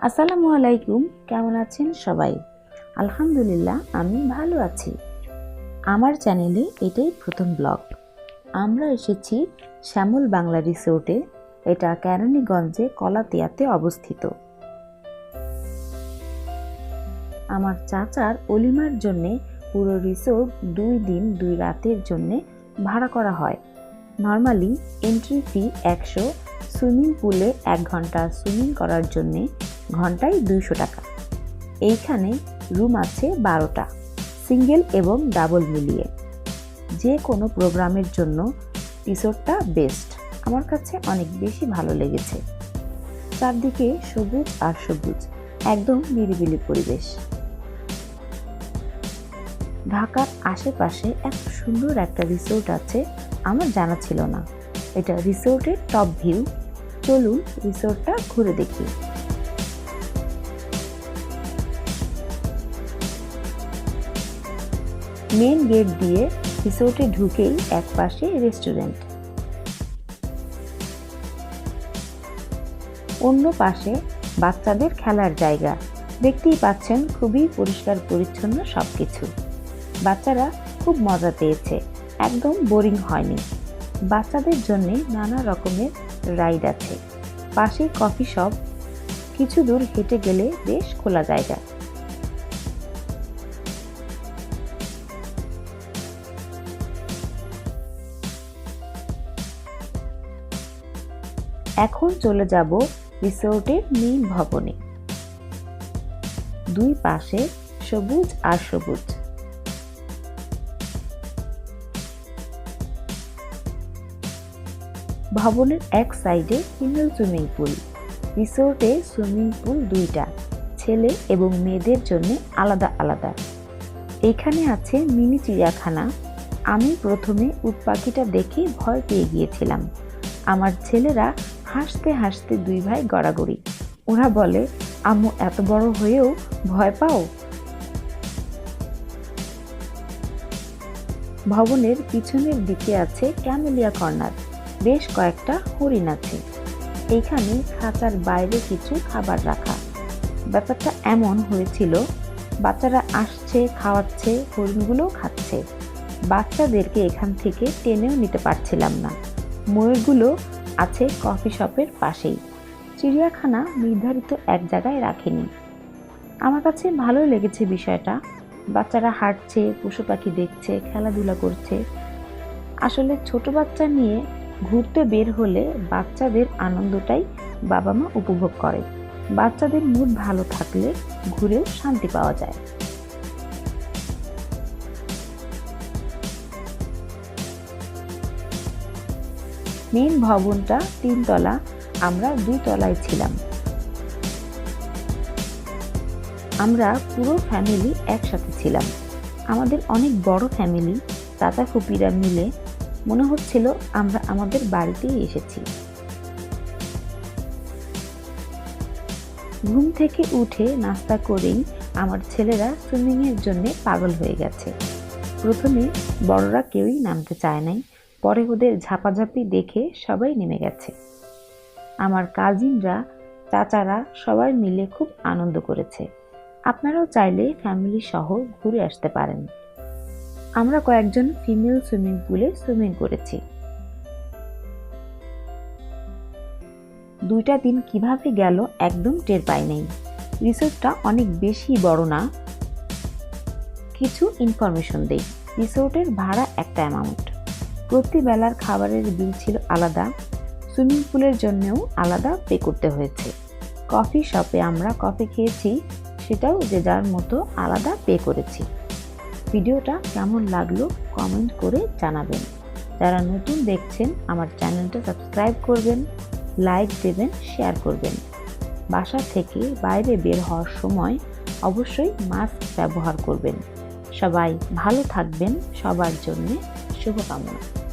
আসসালামু আলাইকুম, কেমন আছেন সবাই? আলহামদুলিল্লাহ, আমি ভালো আছি। আমার চ্যানেলে এটাই প্রথম ব্লগ। আমরা এসেছি শ্যামল বাংলা রিসোর্টে, এটা কেরানীগঞ্জে কলাতিয়াতে অবস্থিত। আমার চাচার অলিমার জন্যে পুরো রিসোর্ট দুই দিন দুই রাতের জন্যে ভাড়া করা হয়। নর্মালি এন্ট্রি ফি একশো সুইমিং পুলে এক ঘণ্টা সুইমিং করার জন্যে ঘন্টায় দুইশো টাকা। এইখানে রুম আছে বারোটা, সিঙ্গেল এবং ডাবল মিলিয়ে। যে কোনো প্রোগ্রামের জন্য রিসোর্টটা বেস্ট, আমার কাছে অনেক বেশি ভালো লেগেছে। চারদিকে সবুজ আর সবুজ, একদম নিরিবিলি পরিবেশ। ঢাকার আশেপাশে এত সুন্দর একটা রিসোর্ট আছে, আমার জানা ছিল না। এটা রিসোর্টের টপ ভিউ চলুন রিসোর্টটা ঘুরে দেখি। মেন গেট দিয়ে রিসোর্টে ঢুকেই এক পাশে রেস্টুরেন্ট। অন্য পাশে বাচ্চাদের খেলার জায়গা। দেখতেই পাচ্ছেন খুবই পরিষ্কার পরিচ্ছন্ন সবকিছু। বাচ্চারা খুব মজা পেয়েছে। একদম বোরিং হয়নি। বাচ্চাদের জন্য নানা রকমের রাইড আছে। পাশেই কফি শপ, কিছু দূর হেঁটে গেলে বেশ খোলা জায়গা। এখন চলে যাব রিসোর্টের মেইন ভবনে। দুই পাশে সবুজ আর সবুজ। ভবনের এক সাইডে ফিমেল সুইমিং পুল, রিসোর্টে সুইমিং পুল দুইটা, ছেলে এবং মেয়েদের জন্য আলাদা আলাদা। এখানে আছে মিনি চিড়িয়াখানা। আমি প্রথমে উট পাখিটা দেখে ভয় পেয়ে গিয়েছিলাম। আমার ছেলেরা হাসতে হাসতে দুই ভাই গড়াগড়ি। ওরা বলে, আম্মু, এত বড় হয়েও ভয় পাও? ভবনের পিছনের দিকে আছে ক্যামেলিয়া কর্নার। বেশ কয়েকটা হরিণ আছে। এইখানে খাঁচার বাইরে কিছু খাবার রাখা। ব্যাপারটা এমন হয়েছিল, বাচ্চারা আসছে, খাওয়াচ্ছে, হরিণগুলোও খাচ্ছে। বাচ্চাদেরকে এখান থেকে টেনেও নিতে পারছিলাম না। ময়ূরগুলো আছে কফি শপের পাশেই। চিড়িয়াখানা নির্ধারিত এক জায়গায় রাখেনি। আমার কাছে ভালো লেগেছে বিষয়টা। বাচ্চারা হাঁটছে, পশু পাখি দেখছে, খেলাধুলা করছে। আসলে ছোট বাচ্চা নিয়ে ঘুরতে বের হলে বাচ্চাদের আনন্দটাই বাবা মা উপভোগ করে। বাচ্চাদের মুড ভালো থাকলে ঘুরেও শান্তি পাওয়া যায়। মেন ভবনটা তিনতলা, আমরা দুই তলায় ছিলাম। আমরা পুরো ফ্যামিলি একসাথে ছিলাম। আমাদের অনেক বড় ফ্যামিলি তাতা ফুপিরা মিলে মনে হচ্ছিল আমরা আমাদের বাড়িতেই এসেছি। ঘুম থেকে উঠে নাস্তা করেই আমার ছেলেরা সুইমিংয়ের জন্য পাগল হয়ে গেছে। প্রথমে বড়রা কেউই নামতে চায় নাই, পরে ওদের ঝাপাঝাপি দেখে সবাই নেমে গেছে। আমার কাজিনরা, চাচারা সবাই মিলে খুব আনন্দ করেছে। আপনারাও চাইলে ফ্যামিলি সহ ঘুরে আসতে পারেন। আমরা কয়েকজন ফিমেল সুইমিং পুলে সুইমিং করেছি। দুইটা দিন কীভাবে গেল একদম টের পাই নাই। রিসোর্টটা অনেক বেশি বড় না। কিছু ইনফরমেশন দেই। রিসোর্টের ভাড়া একটা অ্যামাউন্ট প্রতি বেলার খাবারের বিল ছিল আলাদা। সুইমিং পুলের জন্যও আলাদা পে করতে হয়েছে। কফি শপে আমরা কফি খেয়েছি, সেটাও যে যার মতো আলাদা পে করেছি। ভিডিওটা কেমন লাগল কমেন্ট করে জানাবেন। যারা নতুন দেখছেন, আমার চ্যানেলটা সাবস্ক্রাইব করবেন লাইক দেবেন শেয়ার করবেন। বাসা থেকে বাইরে বের হওয়ার সময় অবশ্যই মাস্ক ব্যবহার করবেন। সবাই ভালো থাকবেন, সবার জন্যে শুভকামনা।